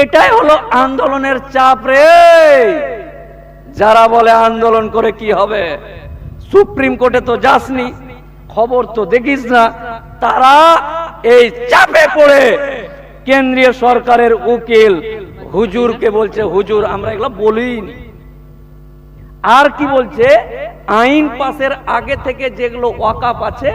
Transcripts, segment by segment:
এটাই হলো আন্দোলনের চাপ রে। যারা বলে আন্দোলন করে কি হবে? সুপ্রিম কোর্টে তো যাসনি, খবর তো দেখিস না। তারা এই চাপে পড়ে। কেন্দ্রীয় সরকারের উকিল, হুজুরকে বলছে, হুজুর, আমরা এগুলো বলিনি। আর কি বলছে? আইন পাশের আগে থেকে যেগুলো ওয়াকাপ আছে,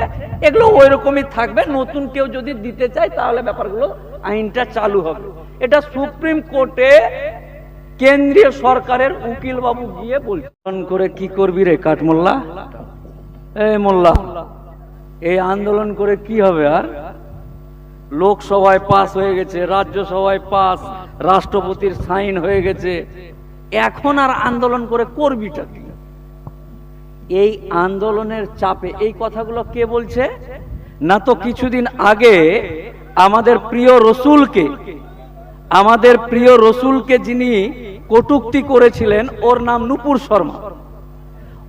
এগুলো ওই রকমই থাকবে। নতুন কেউ যদি দিতে চায়, তাহলে ব্যাপারগুলো আইনটা চালু হবে। এটা সুপ্রিম কোর্টে কেন্দ্রীয় সরকারের উকিল বাবু গিয়ে বলছে। করে কি করবি রে কাঠমোল্লা? এই মোল্লা, এই আন্দোলন করে কি হবে আর? লোকসভায় পাস হয়ে গেছে, রাজ্যসভায় পাস, রাষ্ট্রপতির সাইন হয়ে গেছে। এখন আর আন্দোলন করে করবিটা কি? এই আন্দোলনের চাপে এই কথাগুলো কে বলছে? না তো কিছুদিন আগে আমাদের প্রিয় রসুলকে আমাদের প্রিয় রসুলকে যিনি কটুক্তি করেছিলেন, ওর নাম নুপুর শর্মা।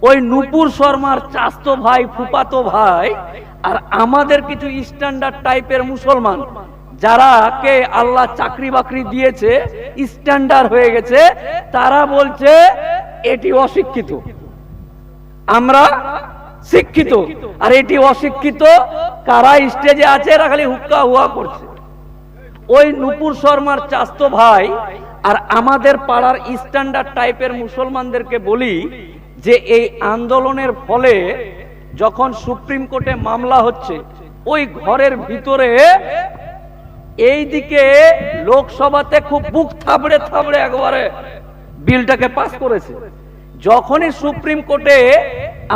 ওই নুপুর শর্মার চাস্তো ভাই, ফুপাতো ভাই, আর আমাদের কিছু স্ট্যান্ডার্ড টাইপের মুসলমান যারা কে আল্লাহ চাকরি বাকরি দিয়েছে স্ট্যান্ডার্ড হয়ে গেছে, তারা বলছে, এটি অশিক্ষিত। আমরা শিক্ষিত। আর এটি অশিক্ষিত? কারা স্টেজে আছে? এরা খালি হুক্কা হুয়া করছে। ওই নুপুর শর্মার চাস্ত ভাই আর আমাদের পাড়ার স্ট্যান্ডার্ড টাইপের মুসলমানদেরকে বলি যে এই আন্দোলনের ফলে যখন সুপ্রিম কোর্টে মামলা হচ্ছে, ওই ঘরের ভিতরে এই দিকে লোকসভাতে খুব বুক থাবড়ে থাবড়ে একবারে বিলটাকে পাস করেছে। যখনই সুপ্রিম কোর্টে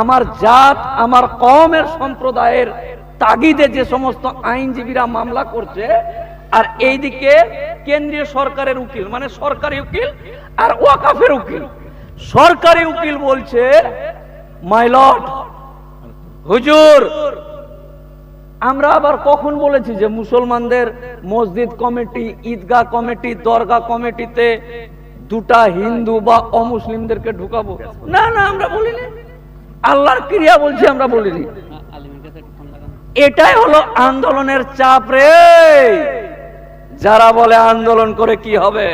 আমার জাত, আমার কমের সম্প্রদায়ের তাগিদে যে সমস্ত আইনজীবীরা মামলা করছে আর এইদিকে কেন্দ্রীয় সরকারের উকিল মানে সরকারি উকিল আর ওয়াকাফের উকিল। সরকারি উকিল বলছে, মাই লর্ড, হুজুর, আমরা আবার কখন বলেছি যে মুসলমানদের মসজিদ কমিটি, ঈদগাহ কমিটি দরগা কমিটিতে দুটা হিন্দু বা অমুসলিমদেরকে ঢুকাবো? না না, আমরা বলিনি। আল্লাহর ক্রিয়া বলছি, আমরা বলিনি। এটাই হলো আন্দোলনের চাপ রে। যারা বলে আন্দোলন করে কি হবে?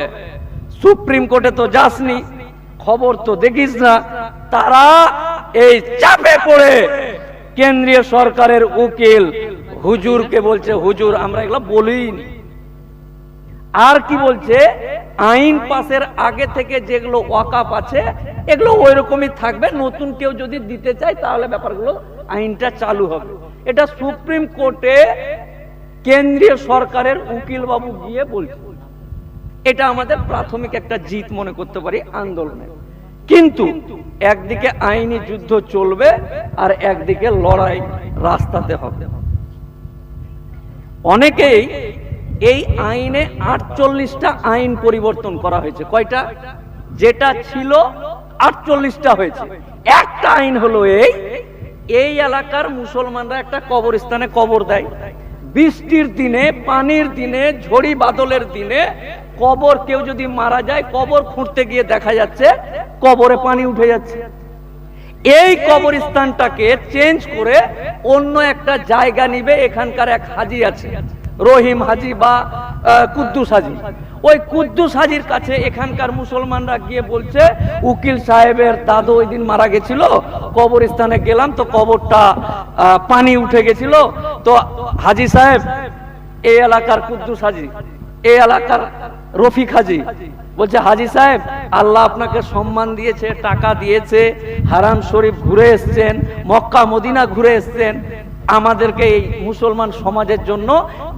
সুপ্রিম কোর্টে তো যাসনি, খবর তো দেখিস না। তারা এই চাপে পড়ে কেন্দ্রীয় সরকারের উকিল, হুজুরকে বলছে, হুজুর, আমরা এগুলো বলিনি। আর কি বলছে? আইন পাশের আগে থেকে যেগুলো ওয়াকাপ আছে, এগুলো ওই রকমই থাকবে। নতুন কেউ যদি দিতে চায়, তাহলে ব্যাপারগুলো আইনটা চালু হবে। এটা সুপ্রিম কোর্টে কেন্দ্রীয় সরকারের উকিল বাবু গিয়ে বলছে, এটা আমাদের প্রাথমিক একটা জিত মনে করতে পারি আন্দোলনে। কিন্তু একদিকে আইনি যুদ্ধ চলবে আর একদিকে লড়াই রাস্তাতে হবে। অনেকেই এই আইনে আটচল্লিশটা আইন পরিবর্তন করা হয়েছে। কয়টা? যেটা ছিল আটচল্লিশটা হয়েছে। একটা আইন হলো এই এই এলাকার মুসলমানরা একটা কবরস্থানে কবর দেয়। বৃষ্টির দিনে, পানির দিনে, ঝড়ি বাদলের দিনে কবর কেউ যদি মারা যায়, কবর খুঁড়তে গিয়ে দেখা যাচ্ছে কবরে পানি উঠে যাচ্ছে। এই কবরস্থানটাকে চেঞ্জ করে অন্য একটা জায়গা নিবে এখানকার এক হাজি আছে, রহিম হাজি বা কুদ্দুস হাজি। ওই কুদ্দুস হাজির কাছে এখানকার মুসলমানরা গিয়ে বলছে, উকিল সাহেবের দাদু ওই দিন মারা গেছিল, কবরস্থানে গেলাম তো কবরটা পানি উঠে গেছিল। তো হাজি সাহেব, এই এলাকার কুদ্দুস হাজি, এই এলাকার রফিক হাজি, বলছে, হাজি সাহেব, আল্লাহ আপনাকে সম্মান দিয়েছে, টাকা দিয়েছে, হারাম শরীফ ঘুরে এসছেন, মক্কা মদিনা ঘুরে এসছেন। আমাদেরকে এই মুসলমান সমাজের জন্য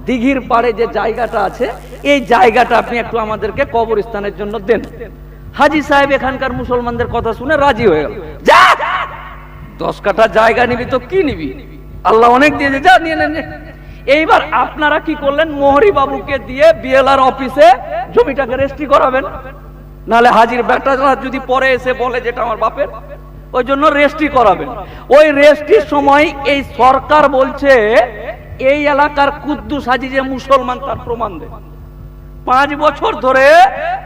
দিঘির পাড়ে যে জায়গাটা আছে, এই জায়গাটা আপনি একটু আমাদেরকে কবরস্থানের জন্য দেন। হাজি সাহেব এখানকার মুসলমানদের কথা শুনে রাজি হয়ে গেল। যা! দশ কাঠা জায়গা নিবি তো কি নিবি? আল্লাহ অনেক দিয়েছে, যা, নিয়ে নেন। এইবার আপনারা কি করলেন? মোহরি বাবুকে দিয়ে বিএলআর অফিসে জমিটাকে রেজিস্ট্রি করাবেন। নালে হাজির বেটারা যদি পরে এসে বলে যেটা আমার বাপের, ওই জন্য রেজিস্ট্রি করাবেন। ওই রেজিস্ট্রির সময় এই সরকার বলছে এই এলাকার কুদ্দুস হাজি যে মুসলমান তার প্রমাণ দেয়। পাঁচ বছর ধরে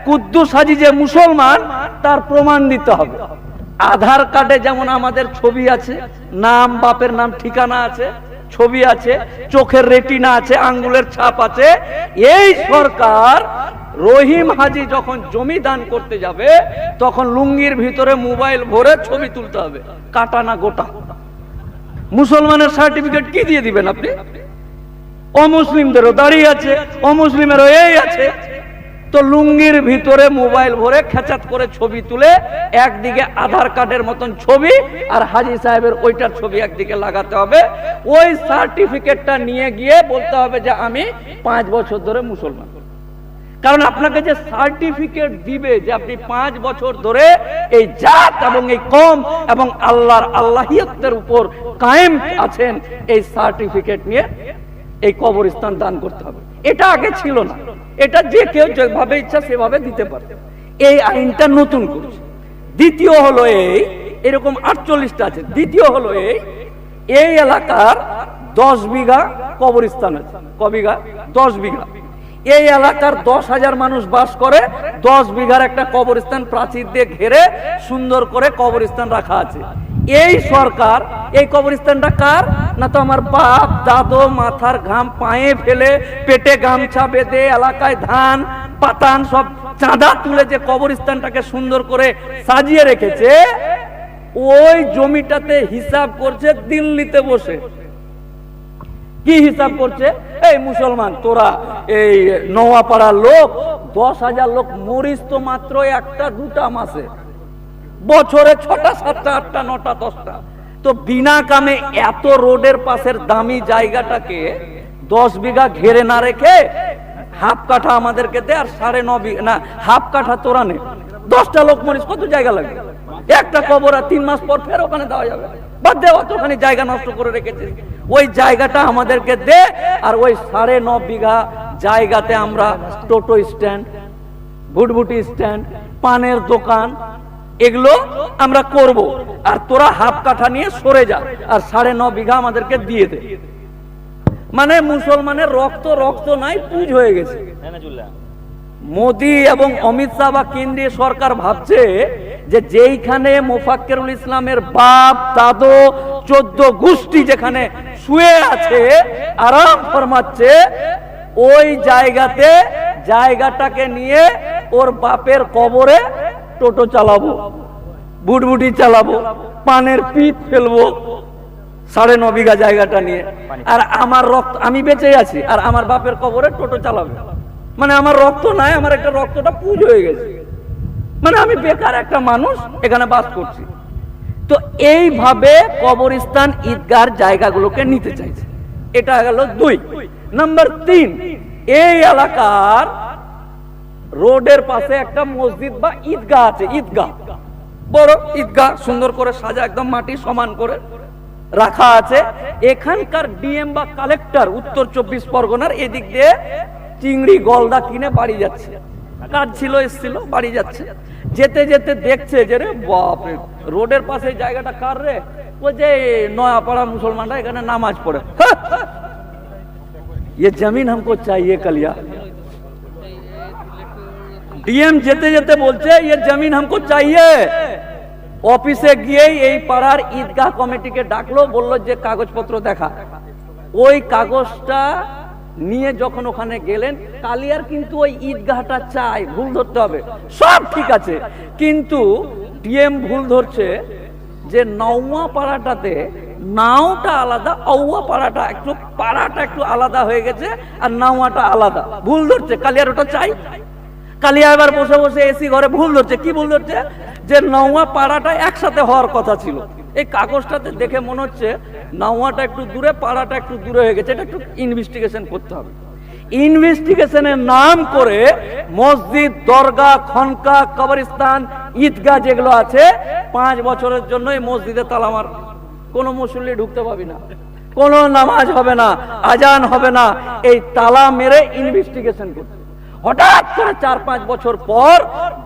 কুদ্দুস হাজি যে মুসলমান তার প্রমাণ দিতে হবে। আধার কার্ডে যেমন আমাদের ছবি আছে, নাম, বাপের নাম, ঠিকানা আছে, ছবি আছে, চোখের রেটিনা আছে, আঙ্গুলের ছাপ আছে, এই সরকার রহিম হাজি যখন জমি দান করতে যাবে, তখন লুঙ্গির ভিতরে মোবাইল ভরে ছবি তুলতে হবে, কাটা না গোটা। মুসলমানের সার্টিফিকেট কি দিয়ে দিবেন আপনি? অমুসলিমদেরও দাঁড়িয়ে আছে, অমুসলিমেরও এই আছে। তো লুঙ্গির ভিতরে মোবাইল ভরে খেচাত করে ছবি তুলে একদিকে আধার কার্ডের মতন ছবি আর হাজি সাহেবের ওইটার ছবি একদিকে লাগাতে হবে। ওই সার্টিফিকেটটা নিয়ে গিয়ে বলতে হবে যে আমি পাঁচ বছর ধরে মুসলমান। কারণ আপনাকে যে সার্টিফিকেট দিবে যে আপনি পাঁচ বছর ধরে এই জাত এবং এই কম এবং আল্লাহর আল্লাহিয়তের উপর কায়েম আছেন, এই সার্টিফিকেট নিয়ে এই কবরস্থান দান করতে হবে। এটা আগে ছিল না। এটা যে কেউ যেভাবে ইচ্ছা সেভাবে দিতে পারে এই আইনটা নতুন করছে। দ্বিতীয় হলো এই, এরকম আটচল্লিশটা আছে। দ্বিতীয় হলো এই এই এলাকার দশ বিঘা কবরস্থান আছে। ক বিঘা? দশ বিঘা। এই এলাকার দশ হাজার মানুষ বাস করে, দশ বিঘার একটা কবরস্থান প্রাচীর দিয়ে ঘেরে সুন্দর করে কবরস্থান রাখা আছে। এই সরকার, এই কবরস্থানটা কার? না তো আমার বাপ, দাদু, মাথার ঘাম পায়ে ফেলে পেটে গামছা বেঁধে এলাকায় ধান, পাতান সব চাঁদা তুলে যে কবরস্থানটাকে সুন্দর করে সাজিয়ে রেখেছে, ওই জমিটাতে হিসাব করছে দিল্লিতে বসে। কি হিসাব করছে? এই মুসলমান, তোরা এই নওয়াপাড়ার লোক, দশ হাজার লোক মরিস তো মাত্র একটা দুটা মাসে। বছরে ছটা, সাতটা, আটটা, নটা, দশটা। তো বিনা কামে এত রোডের পাশের দামি জায়গাটাকে দশ বিঘা ঘেরে না রেখে হাফ কাঠা আমাদেরকে দে আর সাড়ে ন বিঘা না, হাফ কাঠা তোরা নে। দশটা লোক মরিস কত জায়গা লাগবে? একটা কবর আর তিন মাস পর ফের ওখানে দেওয়া যাবে। বাদ দে, অতখানি জায়গা নষ্ট করে রেখেছিস। ওই জায়গাটা আমাদেরকে দে আর ওই সাড়ে ন বিঘা জায়গাতে আমরা টোটো স্ট্যান্ড ভুটভুটি স্ট্যান্ড, পানের দোকান এগুলো আমরা করব। আর তোরা হাফ কাঠা নিয়ে সরে যা, আর সাড়ে ন বিঘা আমাদেরকে দিয়ে দে। মানে মুসলমানের রক্ত রক্ত নাই, পুজ হয়ে গেছে। মোদি এবং অমিত শাহ বা কেন্দ্রীয় সরকার ভাবছে যে যেইখানে মোফাক্কেরুল ইসলামের বাপ, দাদু, চোদ্দ গোষ্ঠী যেখানে শুয়ে আছে, আরাম ফরমাচ্ছে, ওই জায়গাতে জায়গাটাকে নিয়ে ওর বাপের কবরে টোটো চালাবো, বুটবুটি চালাবো, পানের পিঠ ফেলব, সাড়ে ন বিঘা জায়গাটা নিয়ে। আর আমার রক্ত, আমি বেঁচে আছি, আর আমার বাপের কবরে টোটো চালাবে। মানে আমার রক্ত নাই, আমার একটা রক্তটা পুজ হয়ে গেছে। মানে আমি বেকার একটা মানুষ, এখানে বাস করছি। তো এইভাবে কবরস্থান, ঈদগার জায়গাগুলোকে নিতে চাইছে। এটা গেল দুই। নাম্বার তিন, এই এলাকার রোডের পাশে একটা মসজিদ বা ঈদগাহ আছে ঈদগাহ বড় ঈদগাহ সুন্দর করে সাজা একদম মাটি সমান করে রাখা আছে এখানকার ডিএম বা কালেক্টর উত্তর চব্বিশ পরগনার এদিক দিয়ে চিংড়ি গলদা কিনে বাড়ি যাচ্ছে কাজ ছিল এসছিল বাড়ি যাচ্ছে যেতে যেতে দেখছে যে রে বাপরে রোডের পাশে এই জায়গাটা কার রে ও যে নয়াপাড়া মুসলমানরা এখানে নামাজ পড়ে ये जमीन हमको चाहिए कलिया ডিএম যেতে যেতে বলছে ইয়ে জমিন হামকো চাইয়ে অফিসে গিয়েই এই পাড়ার ঈদগাহ কমিটিকে ডাকলো, বলল যে, কাগজপত্র দেখা। ওই কাগজটা নিয়ে যখন ওখানে গেলেন, কালিয়ার কিন্তু ওই ঈদগাহটা চাই, ভুল ধরতে হবে। সব ঠিক আছে। কিন্তু ডিএম ভুল ধরছে যে, নওয়া পাড়াটাতে নাওটা আলাদা, আউয়া পাড়াটা একটু পাড়াটা একটু আলাদা হয়ে গেছে আর নাওয়াটা আলাদা। ভুল ধরছে। কালিয়ার ওটা চাই? কালিয়া এবার বসে বসে এসি ঘরে ভুল ধরছে। কি ভুল ধরছে? যে নওয়া পাড়াটা একসাথে হওয়ার কথা ছিল। এই কাগজটাতে দেখে মনে হচ্ছে নওয়াটা একটু দূরে, পাড়াটা একটু দূরে হয়ে গেছে। এটা একটু ইনভেস্টিগেশন করতে হবে। ইনভেস্টিগেশনের নাম করে মসজিদ, দরগা, খনকা, কবরস্থান, ঈদগাহ যেগুলো আছে, পাঁচ বছরের জন্য এই মসজিদে তালা মার। কোনো মুসল্লি ঢুকতে পাবি না। কোনো নামাজ হবে না, আজান হবে না। এই তালা মেরে ইনভেস্টিগেশন করতে হঠাৎ করে চার পাঁচ বছর পর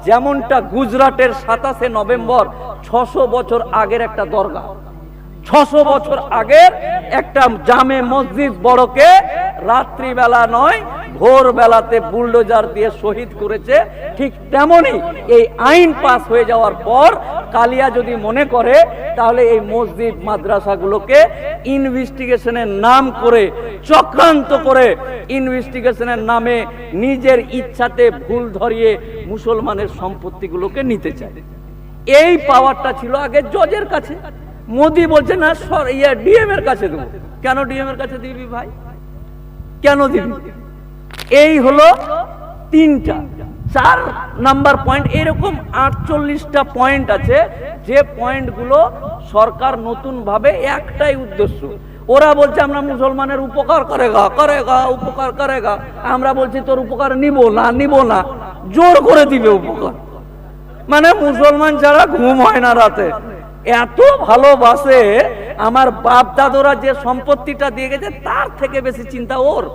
যেমনটা গুজরাটের সাতাশে নভেম্বর ছশো বছর আগের একটা দরগা। ছশো বছর আগের একটা জামে মসজিদ বড়কে রাত্রিবেলা নয় ভোর বেলাতে বুলডোজার দিয়ে শহীদ করেছে। ঠিক তেমনি এই আইন পাস হয়ে যাওয়ার পর কালিয়া যদি মনে করে, তাহলে এই মসজিদ মাদ্রাসাগুলোকে ইনভেস্টিগেশনের নাম করে, চক্রান্ত করে ইনভেস্টিগেশনের নামে নিজের ইচ্ছাতে ভুল ধরিয়ে মুসলমানের সম্পত্তিগুলোকে নিতে চায়। এই পাওয়ারটা ছিল আগে জজের কাছে। মোদি বলছে, না, সর, ইয়া ডিএম এর কাছে দেবো। কেন ডিএম এর কাছে দিবি ভাই? কেন দিবি? এই হলো তিনটা। চার নাম্বার পয়েন্ট এরকম আটচল্লিশটা পয়েন্ট আছে, যে পয়েন্টগুলো সরকার নতুন ভাবে একটাই উদ্দেশ্য। ওরা বলছে, আমরা মুসলমানের উপকার করেগা করেগা উপকার করেগা আমরা বলছি, তোর উপকার নিব না নিব না। জোর করে দিবে উপকার। মানে মুসলমান ছাড়া ঘুম হয় না রাতে এত ভালোবাসে, আমার বাপ দাদুরা যে সম্পত্তিটা দিয়ে গেছে, তার থেকে বেশি চিন্তা ওর।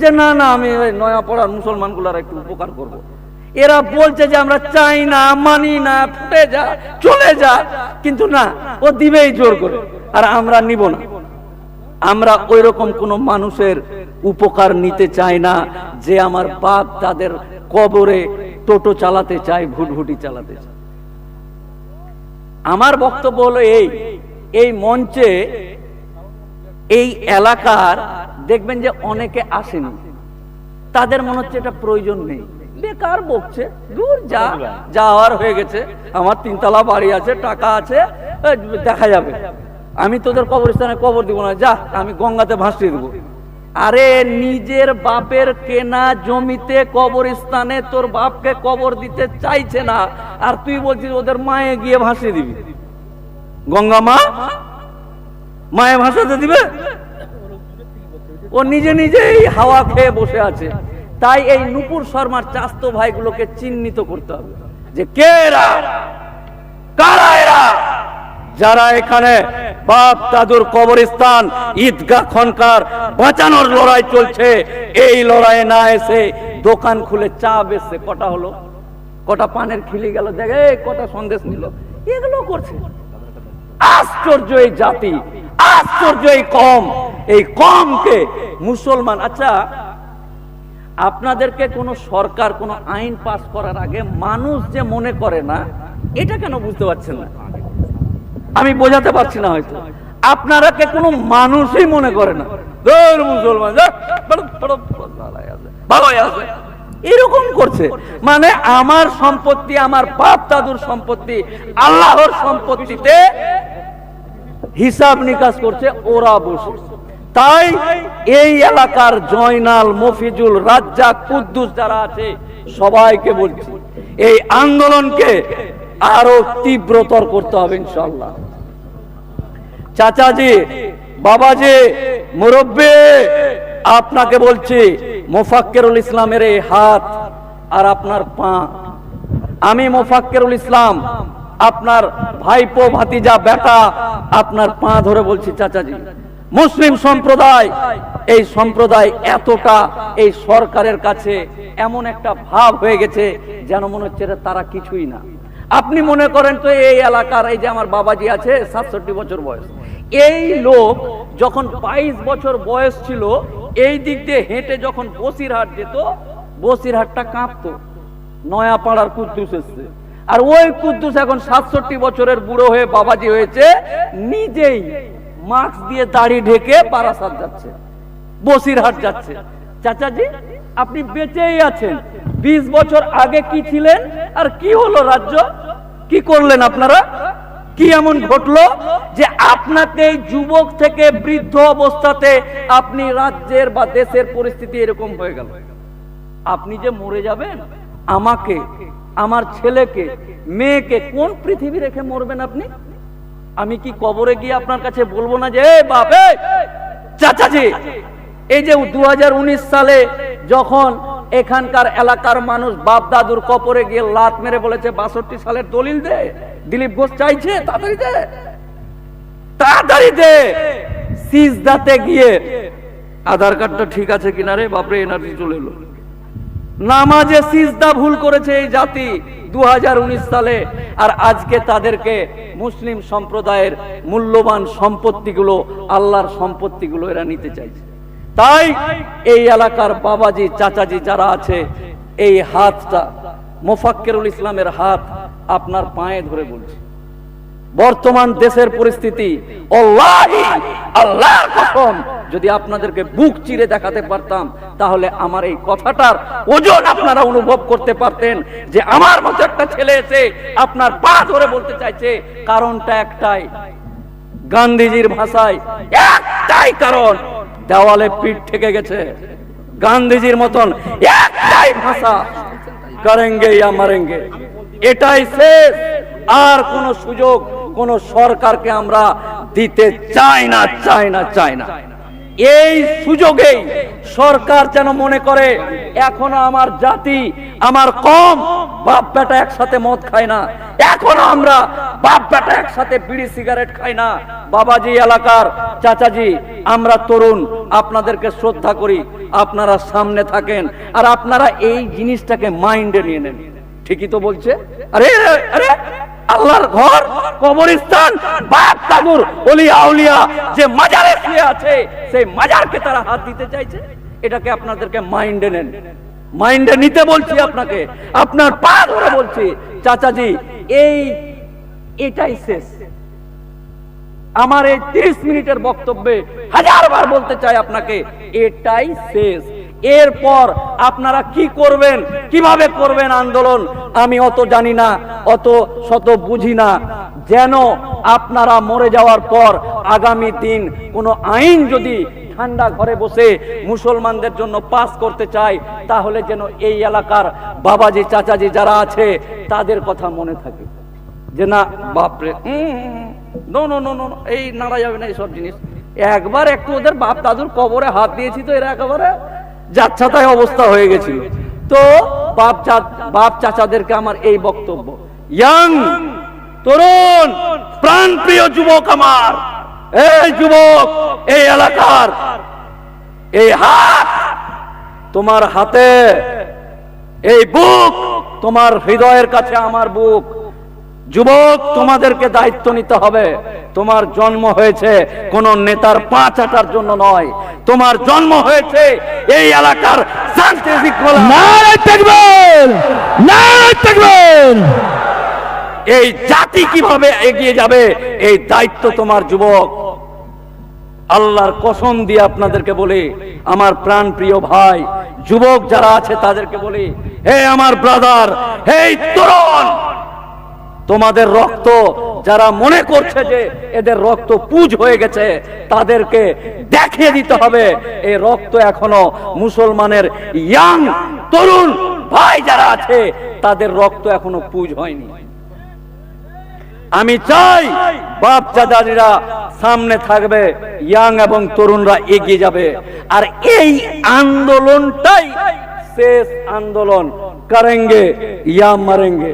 যে না না, আমি নয়া পড়ার মুসলমানগুলার একটু উপকার করব। এরা বলছে যে আমরা চাই না, মানি না, ফুটে যা, চলে যা, কিন্তু না, ও দিবেই জোর করে, আর আমরা নিব না। আমরা ওই রকম কোন মানুষের উপকার নিতে চাই না, যে আমার বাপ তাদের কবরে টোটো চালাতে চায়, ভুটভুটি চালাতে চায়। আমার বক্তব্য হলো এই এই মঞ্চে এই এলাকার দেখবেন যে অনেকে আসেনি। তাদের মনে হচ্ছে এটা প্রয়োজন নেই। বেকার বকছে, দূর যা যাওয়ার হয়ে গেছে। আমার তিনতলা বাড়ি আছে, টাকা আছে দেখা যাবে। আমি তোদের কবরস্থানে কবর দিব না, যা, আমি গঙ্গাতে ভাসিয়ে দেবো। আরে নিজের বাপের কেনা জমিতে কবরস্থানে তোর বাপকে কবর দিতে চাইছে না, আর তুই বলছিস ওদের মায়ে গিয়ে ভাসিয়ে দিবি। গঙ্গা মা, মায়ে ভাসাতে দিবে? ও নিজে নিজেই হাওয়া খেয়ে বসে আছে। তাই এই নুপুর শর্মার চাস্ত ভাইগুলোকে চিহ্নিত করতে হবে যে কে এরা? কারা এরা? যারা এখানে বাপ দাদুর কবরস্থান, ঈদগাহ খনকার বাঁচানোর লড়াই চলছে, এই লড়াইয়ে না এসে দোকান খুলে চা বেচছে। কটা হলো? কটা পানের খিলি গেল? দেখে কটা সন্দেশ নিল। এগুলো করছে। আশ্চর্য এই জাতি, আশ্চর্য এই কম। এই কমকে মুসলমান আচ্ছা আপনাদেরকে কোনো সরকার, কোনো আইন পাস করার আগে মানুষ যে মনে করে না, এটা কেন বুঝতে পারছেন না? আমি বোঝাতে পারছি না হয়তো। আপনারা কে কোনো মানুষই মনে করে না। এরকম করছে। মানে আমার সম্পত্তি, আমার বাপ দাদুর সম্পত্তি, আল্লাহর সম্পত্তিতে হিসাব নিকাশ করছে, ওরা বসে। তাই এই এলাকার জয়নাল, মফিজুল, রাজ্জাক, কুদ্দুস যারা আছে, সবাইকে বলছি, এই আন্দোলনকে আরও তীব্রতর করতে হবে ইনশাল্লাহ চাচাজি, বাবাজি, মুরব্বী, আপনাকে বলছি, মোফাক্কেরুল ইসলামের এই হাত আর আপনার পা। আমি মোফাক্কেরুল ইসলাম, আপনার ভাইপো, ভাতিজা, বেটা, আপনার পা ধরে বলছি চাচাজি। মুসলিম সম্প্রদায়, এই সম্প্রদায় এতটা এই সরকারের কাছে এমন একটা ভাব হয়ে গেছে যেন মনে হচ্ছে তারা কিছুই না। আপনি মনে করেন তো এই এলাকার, এই যে আমার বাবাজি আছে, সাতষট্টি বছর বয়স। এই লোক যখন বাইশ বছর বয়স ছিল, এই দিক দিয়ে হেঁটে যখন বসিরহাট যেত, বসিরহাটটা কাঁপতো। নয়া পাড়ার কুদ্দুস এসছে। আর ওই কুদ্দুস এখন সাতষট্টি বছরের বুড়ো হয়ে বাবাজি হয়েছে, নিজেই মাস্ক দিয়ে দাড়ি ঢেকে বারাসাত যাচ্ছে, বসিরহাট যাচ্ছে। চাচাজি আপনি বেঁচেই আছেন। বিশ বছর আগে কি ছিলেন? আর কি হলো রাজ্য? কি করলেন আপনারা? কি এমন ঘটলো যে আপনাকে যুবক থেকে বৃদ্ধ অবস্থাতে আপনি রাজ্যের বা দেশের পরিস্থিতি এরকম হয়ে গেল? আপনি যে মরে যাবেন? আমাকে, আমার ছেলেকে, মেয়েকে কোন পৃথিবী রেখে মরবেন আপনি? আমি কি কবরে গিয়ে আপনার কাছে বলব না যে বাপে চাচাজি, এই যে দু হাজার উনিশ সালে যখন এখানকার এলাকার মানুষ বাপ দাদুর কপরে গিয়ে লাত মেরে বলেছে, বাষট্টি সালের দলিল দে, দিলীপ ঘোষ চাইছে, তাড়াতাড়ি দে তাড়াতাড়ি দে, সিজদাতে গিয়ে। আধার কার্ডটা ঠিক আছে কিনা রে? বাপরে, এনার্জি চলে এলো। নামাজে সিজদা ভুল করেছে এই জাতি দু হাজার উনিশ সালে, আর আজকে তাদেরকে মুসলিম সম্প্রদায়ের মূল্যবান সম্পত্তিগুলো, আল্লাহর সম্পত্তিগুলো এরা নিতে চাইছে। তাই এই এলাকার বাবাজি, চাচাজি যারা আছে, এই হাতটা মোফাক্কেরুল ইসলামের হাত আপনার পায়ে ধরে বলছে। বর্তমান দেশের পরিস্থিতি যদি আপনাদেরকে বুক চিরে দেখাতে পারতাম, তাহলে আমার এই কথাটার ওজন আপনারা অনুভব করতে পারতেন যে আমার মতো একটা ছেলে এসে আপনার পা ধরে বলতে চাইছে, কারণটা একটাই। গান্ধীজির ভাষায়, একটাই কারণ দেওয়ালে পিঠ থেকে গেছে। গান্ধীজির মতন একটাই ভাষা করেঙ্গে ইয়া মারেঙ্গে। এটাই শেষ। আর কোন সুযোগ কোন সরকারকে আমরা দিতে চাই না চাই না চাই না। এই সুযোগেই সরকার যেন মনে করে, এখনও আমার জাতি, আমার কম বাপ বেটা একসাথে মদ খায় না। এখনও আমরা বাপ বেটা একসাথে বিড়ি, সিগারেট খাই না। বাবাজি এলাকার চাচাজি, আমরা তরুণ, আপনাদেরকে শ্রদ্ধা করি, আপনারা সামনে থাকেন, আর আপনারা এই জিনিসটাকে মাইন্ডে নিয়ে নেন। ঠিকই তো বলছে? আরে আরে আল্লাহর ঘর, কবরস্থান, বাপ তাগুর অলি, আউলিয়া, যে মাজারে শুয়ে আছে, সেই মাজারকে তারা হাত দিতে চাইছে। এটাকে আপনাদেরকে মাইন্ডে নেন। মাইন্ডে নিতে বলছি আপনাকে। আপনার পা ধরে বলছি, চাচাজি, এই, এটাই শেষ। আমার এই তিরিশ মিনিটের বক্তব্যে হাজারবার বলতে চাই আপনাকে, এটাই শেষ। এরপর আপনারা কি করবেন? কীভাবে করবেন আন্দোলন? আমি অত জানি না, অত শত বুঝি না। যেন আপনারা মরে যাওয়ার পর আগামী দিন কোনো আইন যদি ঠান্ডা ঘরে বসে মুসলমানদের জন্য পাস করতে চায়, তাহলে যেন এই এলাকার বাবাজি, চাচাজি যারা আছে, তাদের কথা মনে থাকে। যে না, বাপরে নো নো এই নাড়া যাবে না এইসব জিনিস। একবার একটু ওদের বাপ দাদুর কবরে হাত দিয়েছি তো এরা একেবারে যাচ্ছাতাই অবস্থা হয়ে গেছিল। তো বাপ বাপ চাচাদেরকে আমার এই বক্তব্য। ইয়াং, তরুণ প্রাণ প্রিয় যুবক আমার, এই যুবক, এই এলাকার, এই হাত, তোমার হাতে, এই বুক, তোমার হৃদয়ের কাছে আমার বুক। যুবক, তোমাদেরকে দায়িত্ব নিতে হবে। তোমার জন্ম হয়েছে কোন নেতার পাঁচ আটার জন্য নয়। তোমার জন্ম হয়েছে এই এলাকার শান্তি শৃঙ্খলা। নারায় থাকবেন নারায় থাকবেন। এই জাতি কীভাবে এগিয়ে যাবে এই দায়িত্ব তোমার যুবক। আল্লাহর কসম দিয়ে আপনাদেরকে বলি আমার প্রাণ প্রিয় ভাই যুবক যারা আছে তাদেরকে বলি হে আমার ব্রাদার হে তরুণ। তোমাদের রক্ত যারা মনে করছে যে এদের রক্ত পুজ হয়ে গেছে, তাদেরকে দেখিয়ে দিতে হবে। এই রক্ত এখনও মুসলমানের ইয়াং তরুণ ভাই যারা আছে, তাদের রক্ত এখনও পুজ হয়নি। আমি চাই বাপ চাচাজিরা সামনে থাকবে, ইয়াং এবং তরুণরা এগিয়ে যাবে। আর এই আন্দোলনটাই শেষ আন্দোলন, করেঙ্গে ইয়া মারেঙ্গে।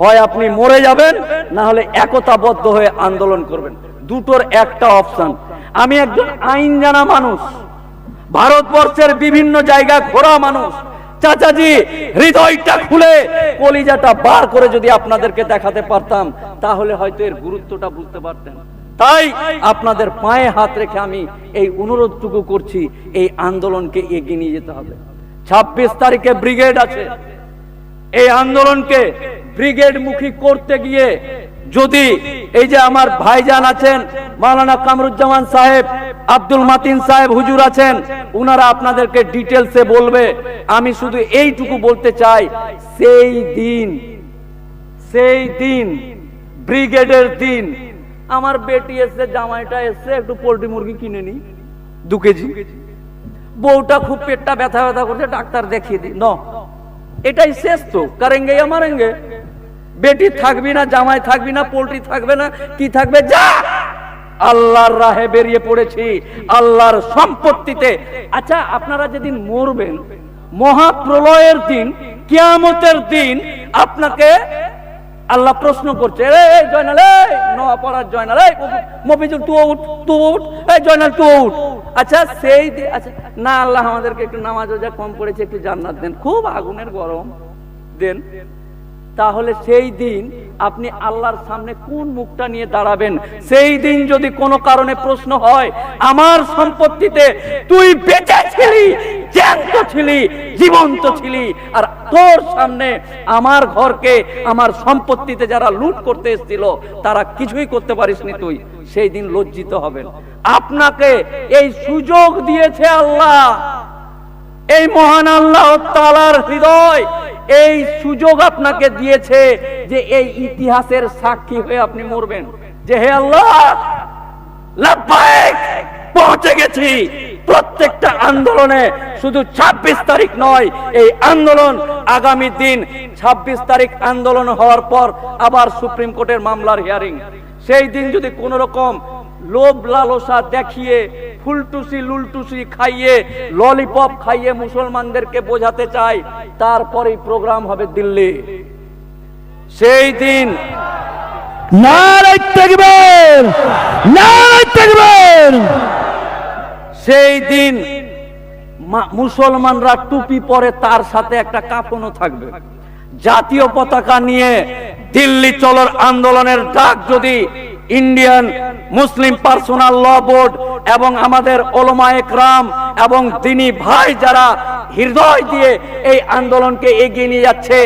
হয় আপনি মরে যাবেন, না হলে একতাবদ্ধ হয়ে আন্দোলন করবেন। দুটোর একটা অপশন আমি একজন আইন জানা মানুষ, ভারতবর্ষের বিভিন্ন জায়গা ঘোরা মানুষ। চাচাজি, হৃদয়টা খুলে কলিজাটা বার করে যদি আপনাদেরকে দেখাতে পারতাম, তাহলে হয়তো এর গুরুত্বটা বুঝতে পারতেন। তাই আপনাদের পায়ে হাত রেখে আমি এই অনুরোধটুকু করছি, এই আন্দোলনকে এগিয়ে নিয়ে যেতে হবে। ছাব্বিশ তারিখে ব্রিগেড আছে। এই আন্দোলনকে ব্রিগেড মুখী করতে গিয়ে যদি এই যে আমার ভাইজান আছেন, মাওলানা কামরুজ্জামান সাহেব, আব্দুল মাতিন সাহেব হুজুর আছেন, উনারা আপনাদেরকে ডিটেলসে বলবে। আমি শুধু এইটুকু বলতে চাই, সেই দিন সেই দিন, ব্রিগেডের দিন, আমার বেটি এসছে, জামাইটা এসছে, একটু পোল্ট্রি মুরগি কিনে নি, দু কেজি। বউটা খুব পেটটা ব্যথা ব্যথা করছে, ডাক্তার দেখিয়ে দি, ন। এটাই শেষ তো। কারেঙ্গে মারেঙ্গে। বেটি থাকবি না, জামাই থাকবি না, পোল্ট্রি থাকবে না, কি থাকবে? যা! আল্লাহর রাহে বেরিয়ে পড়েছি, আল্লাহর সম্পত্তিতে। আচ্ছা আপনারা যেদিন মরবেন, মহাপ্রলয়ের দিন, কিয়ামতের দিন, আপনাকে আল্লাহ প্রশ্ন করছে রে জয়নাল এই নোয়া পড়ার জয়নাল এই মফিজুল তুই উঠ তুই উঠ জয়নাল উঠ। আচ্ছা সেই আচ্ছা না, আল্লাহ আমাদেরকে একটু নামাজ ওজা কম পড়েছে একটু জান্নাত দেন। খুব আগুনের গরম দেন। তাহলে সেই দিন আপনি আল্লাহর সামনে কোন মুখটা নিয়ে দাঁড়াবেন? সেই দিন যদি কোনো কারণে প্রশ্ন হয়, আমার সম্পত্তিতে তুই বেঁচে ছিলি, জ্যান্ত ছিলি, জীবন্ত ছিলি, আর তোর সামনে আমার ঘরকে, আমার সম্পত্তিতে যারা লুট করতে এসেছিল, তারা কিছুই করতে পারিসনি তুই। সেই দিন লজ্জিত হবেন। আপনাকে এই সুযোগ দিয়েছে আল্লাহ। এই মহান আল্লাহ তালার হৃদয়, এই সুযোগ আপনাকে দিয়েছে যে এই ইতিহাসের সাক্ষী হয়ে আপনি মরবেন। যে হে আল্লাহ পৌঁছে গেছি। প্রত্যেকটা আন্দোলনে শুধু ২৬ তারিখ নয়, এই আন্দোলন আগামী দিন ২৬ তারিখ আন্দোলন হওয়ার পর আবার সুপ্রিম কোর্টের মামলার হিয়ারিং সেই দিন যদি কোন রকম লোভ লালসা দেখিয়ে ফুলটুসি লুলটুসি খাইয়ে ললিপপ খাইয়ে মুসলমানদেরকে বোঝাতে চাই তারপরেই প্রোগ্রাম হবে দিল্লি। সেই দিন সেই দিন মুসলমানরা টুপি পরে তার সাথে একটা কাফনও থাকবে। জাতীয় পতাকা নিয়ে দিল্লি চলর আন্দোলনের ডাক যদি Indian Muslim personal law board এবং আমাদের ওলমা একরাম এবং দিনী ভাই যারা হৃদয় দিয়ে এই আন্দোলনকে এগিয়ে নিয়ে যাচ্ছে,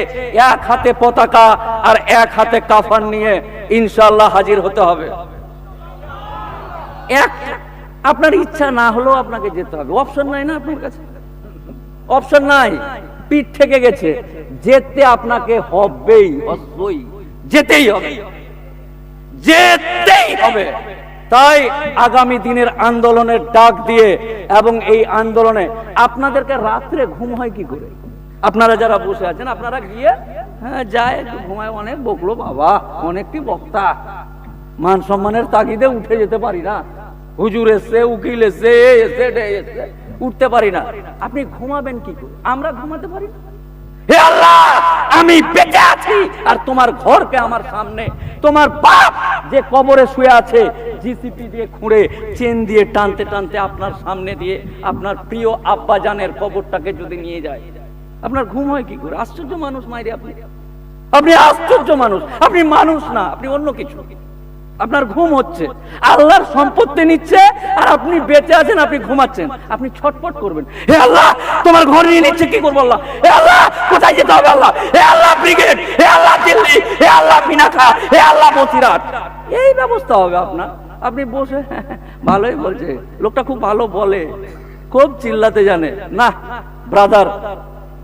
এক হাতে পতাকা আর এক হাতে কাফান নিয়ে ইনশাল্লাহ হাজির হতে হবে। এক, আপনার ইচ্ছা না হলেও আপনাকে যেতে হবে। অপশন নাই না আপনার কাছে? অপশন নাই। পিঠ থেকে গেছে। যেতে আপনাকে হবেই যেতেই হবে। যেতেই হবে। তাই আগামী দিনের আন্দোলনের ডাক দিয়ে এবং এই আন্দোলনে আপনাদেরকে রাত্রে ঘুম হয় কি করে? আপনারা যারা বসে আছেন, আপনারা গিয়ে হ্যাঁ যায়, ঘুমায় অনেক বকলো, বাবা, অনেক কি বক্তা। মান সম্মানের তাগিদে উঠে যেতে পারি না। হুজুর এসছে, উকিল এসছে, এ এসছে এসছে, উঠতে পারি না। আপনি ঘুমাবেন কি করে? আমরা ঘুমাতে পারি না। হে আল্লাহ! আমি বেঁচে আছি, আর তোমার ঘরকে আমার সামনে। তোমার বাপ যে কবরে শুয়ে আছে, জিসিপি দিয়ে খুঁড়ে, চেন দিয়ে টানতে টানতে আপনার সামনে দিয়ে আপনার প্রিয় আব্বা জানের কবরটাকে যদি নিয়ে যায়। আপনার ঘুম হয় কি করে? আশ্চর্য মানুষ মাইরে আপনি। আপনি আশ্চর্য মানুষ, আপনি মানুষ না, আপনি অন্য কিছু। আপনার ঘুম হচ্ছে। আল্লাহর সম্পত্তি নিচ্ছে, আর আপনি বেঁচে আছেন, আপনি ঘুমাচ্ছেন। আপনি ছটপট করবেন। হে আল্লাহ, তোমার ঘর নিয়ে নিচ্ছে, কি করব আল্লাহ? হে আল্লাহ, কোথায় যেতে হবে আল্লাহ? হে আল্লাহ, ব্রিগেড, হে আল্লাহ, দিল্লি, হে আল্লাহ পিনাখা হে আল্লাহ বসিরাট এই ব্যবস্থা হবে আপনার। আপনি বসে, ভালোই বলছে। লোকটা খুব ভালো বলে। খুব চিল্লাতে জানে। না ব্রাদার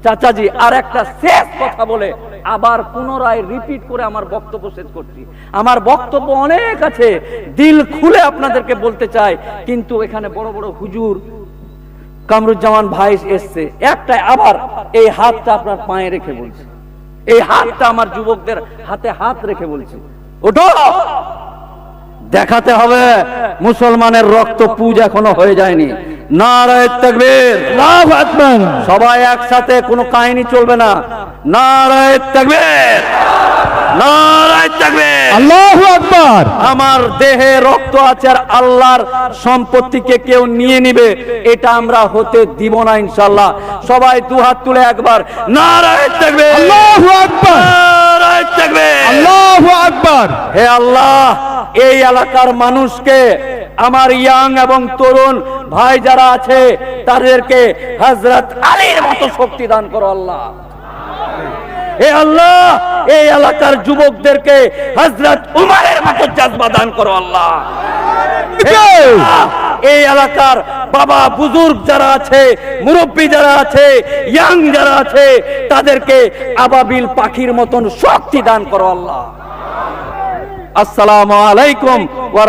চাচাজি, আর একটা শেষ কথা বলে। আবার পুনরায় রিপিট করে আমার বক্তব্য শেষ করছি। আমার বক্তব্য অনেক আছে, দিল খুলে আপনাদেরকে বলতে চাই, কিন্তু এখানে বড় বড় হুজুর কামরুজ্জামান ভাই এসছে। একটাই আবার এই হাতটা আপনার পায়ে রেখে বলছে। এই হাতটা আমার যুবকদের হাতে হাত রেখে বলছে। ওঠো! দেখাতে হবে, মুসলমানের রক্ত পুজ এখনও হয়ে যায়নি। নারায় তাকবীর। আল্লাহু আকবার। সবাই একসাথে কোনো কাহিনী চলবে না। নারায় তাকবীর। নারায় তাকবীর। আল্লাহু আকবার। আমার দেহে রক্ত আছে আর আল্লাহর সম্পত্তিকে কেউ নিয়ে নিবে এটা আমরা হতে দিব না ইনশাল্লাহ সবাই দু হাত তুলে একবার নারায় তাকবীর। আল্লাহু আকবার। আল্লাহু আকবার। হে আল্লাহ এই এলাকার মানুষকে আমার ইয়াং এবং তরুণ ভাই যারা আছে তাদেরকে হজরত আলীর মতো শক্তি দান করো আল্লাহ। হে আল্লাহ এই এলাকার যুবকদেরকে হজরত উমারের মতো জাজবা দান করো আল্লাহ, এই এলাকার বাবা বুজুর্গ যারা আছে, মুরব্বী যারা আছে, ইয়াং যারা আছে, তাদেরকে আবাবিল পাখির মতন শক্তি দান করো আল্লাহ। আসসালামু আলাইকুম ওয়া